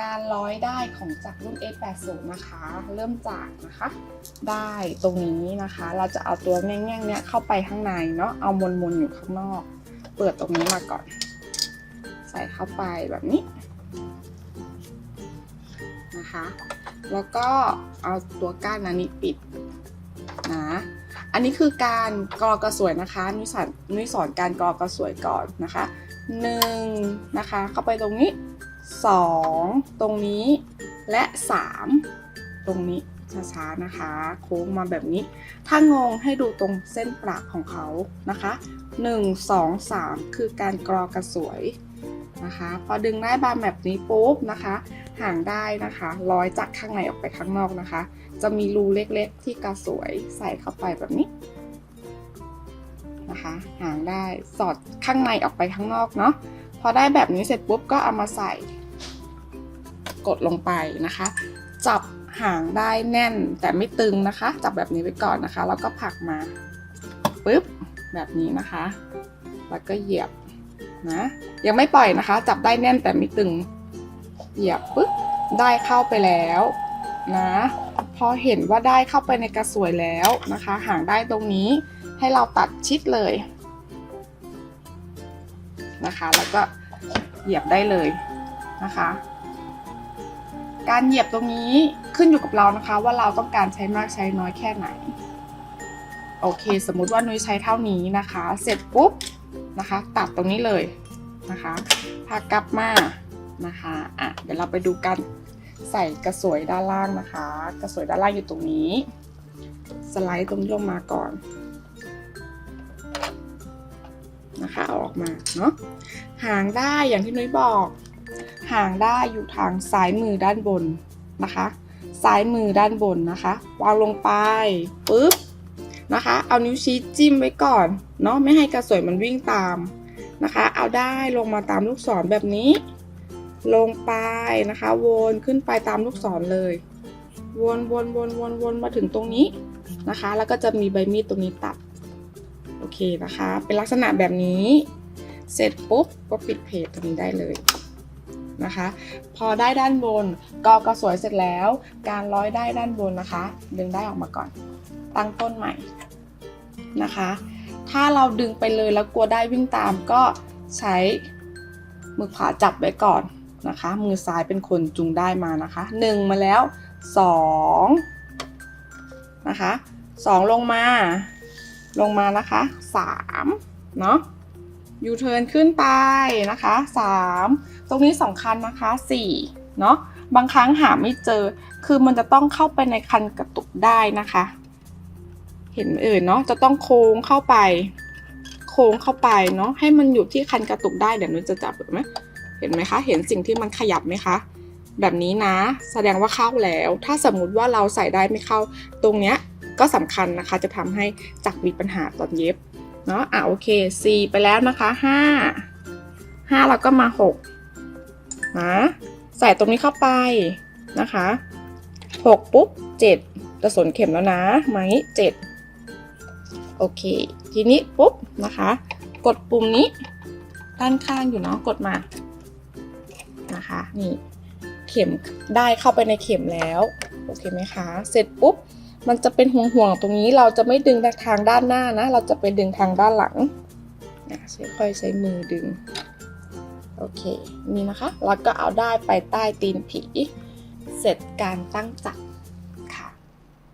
การร้อยได้ของจากรุ่น A80 นะคะ เริ่มจากนะคะ ได้ตรงนี้นะคะ เราจะเอาตัวแง่งๆเนี้ยเข้าไปข้างในเนาะเอามนๆอยู่ข้างนอก เปิดตรงนี้มาก่อน ใส่เข้าไปแบบนี้นะคะ แล้วก็เอาตัวก้านอันนี้ปิดนะอันนี้คือการกรอกระสวยนะคะนุ้ยสอนนุ้ยสอนการกรอกระสวยก่อนนะคะหนึ่งนะคะ เข้าไปตรงนี้ สองตรงนี้และสามตรงนี้ช้าๆนะคะ โค้งมาแบบนี้ ถ้างงให้ดูตรงเส้นประของเขานะคะหนึ่งสองสามคือการกรอกระสวยนะคะ พอดึงได้บานแบบนี้ปุ๊บนะคะ ห่างได้นะคะร้อยจากข้างในออกไปข้างนอกนะคะ จะมีรูเล็กๆ ที่กระสวยใส่เข้าไปแบบนี้นะคะ ห่างได้สอดข้างในออกไปข้างนอกเนาะพอได้แบบนี้เสร็จปุ๊บก็เอามาใส่ กดลงไปนะคะ จับหางได้แน่นแต่ไม่ตึงนะคะ จับแบบนี้ไว้ก่อนนะคะ แล้วก็ผลักมาปุ๊บแบบนี้นะคะ แล้วก็เหยียบนะยังไม่ปล่อยนะคะ จับได้แน่นแต่ไม่ตึง เหยียบปุ๊บได้เข้าไปแล้วนะพอเห็นว่าได้เข้าไปในกระสวยแล้วนะคะ หางได้ตรงนี้ให้เราตัดชิดเลยนะคะ แล้วก็เหยียบได้เลยนะคะ การเหยียบตรงนี้ขึ้นอยู่กับเรานะคะ ว่าเราต้องการใช้มากใช้น้อยแค่ไหน โอเค สมมุติว่านุ้ยใช้เท่านี้นะคะ เสร็จปุ๊บนะคะ ตัดตรงนี้เลยนะคะพากลับมานะคะอะเดี๋ยวเราไปดูกันใส่กระสวยด้านล่างนะคะ กระสวยด้านล่างอยู่ตรงนี้ สไลด์ตรงนี้ลงมาก่อนนะคะออกมาเนาะหางได้อย่างที่นุ้ยบอก หางได้อยู่ทางซ้ายมือด้านบนนะคะซ้ายมือด้านบนนะคะ วางลงไปปุ๊บนะคะ เอานิ้วชี้จิ้มไว้ก่อนเนาะไม่ให้กระสวยมันวิ่งตามนะคะ เอาได้ลงมาตามลูกศรแบบนี้ ลงไปนะคะ วนขึ้นไปตามลูกศรเลย วนวนวนวนวนมาถึงตรงนี้นะคะ แล้วก็จะมีใบมีดตรงนี้ตัดโอเคนะคะ เป็นลักษณะแบบนี้ เสร็จปุ๊บก็ปิดเพจตรงนี้ได้เลย นะคะ พอได้ด้านบนกอกระสวยเสร็จแล้ว การร้อยได้ด้านบนนะคะ ดึงได้ออกมาก่อน ตั้งต้นใหม่นะคะ ถ้าเราดึงไปเลยแล้วกลัวได้วิ่งตามก็ใช้มือขวาจับไว้ก่อนนะคะ มือซ้ายเป็นคนจุงได้มานะคะหนึ่งมาแล้วสองนะคะสองลงมา ลงมานะคะสามเนาะ ยูเทิร์นขึ้นไปนะคะสามตรงนี้สำคัญนะคะสี่เนาะบางครั้งหาไม่เจอ คือมันจะต้องเข้าไปในคันกระตุกได้นะคะ เห็นไหมเอ่ยเนาะจะต้องโค้งเข้าไป โค้งเข้าไปเนาะให้มันอยู่ที่คันกระตุกได้เดี๋ยวนุ้ยจะจับเห็นไหมเห็นไหมคะ เห็นสิ่งที่มันขยับไหมคะแบบนี้นะ แสดงว่าเข้าแล้ว ถ้าสมมุติว่าเราใส่ได้ไม่เข้าตรงเนี้ยก็สำคัญนะคะ จะทำให้จักมีปัญหาตอนเย็บ เนาะอะโอเค4ไปแล้วนะคะ 5 5 แล้วก็มา 6 นะ ใส่ตรงนี้เข้าไปนะคะ 6 ปุ๊บ 7 จะสนเข็มแล้วนะมางี้7โอเค ทีนี้ปุ๊บนะคะ กดปุ่มนี้ด้านข้างอยู่เนาะ กดมานะคะ นี่ เข็มได้เข้าไปในเข็มแล้ว โอเคไหมคะ เสร็จปุ๊บ มันจะเป็นห่วงๆตรงนี้เราจะไม่ดึงทางด้านหน้านะ เราจะไปดึงทางด้านหลังนะใช้ค่อยใช้มือดึง โอเค นี่นะคะ แล้วก็เอาได้ไปใต้ตีนผี เสร็จการตั้งจักร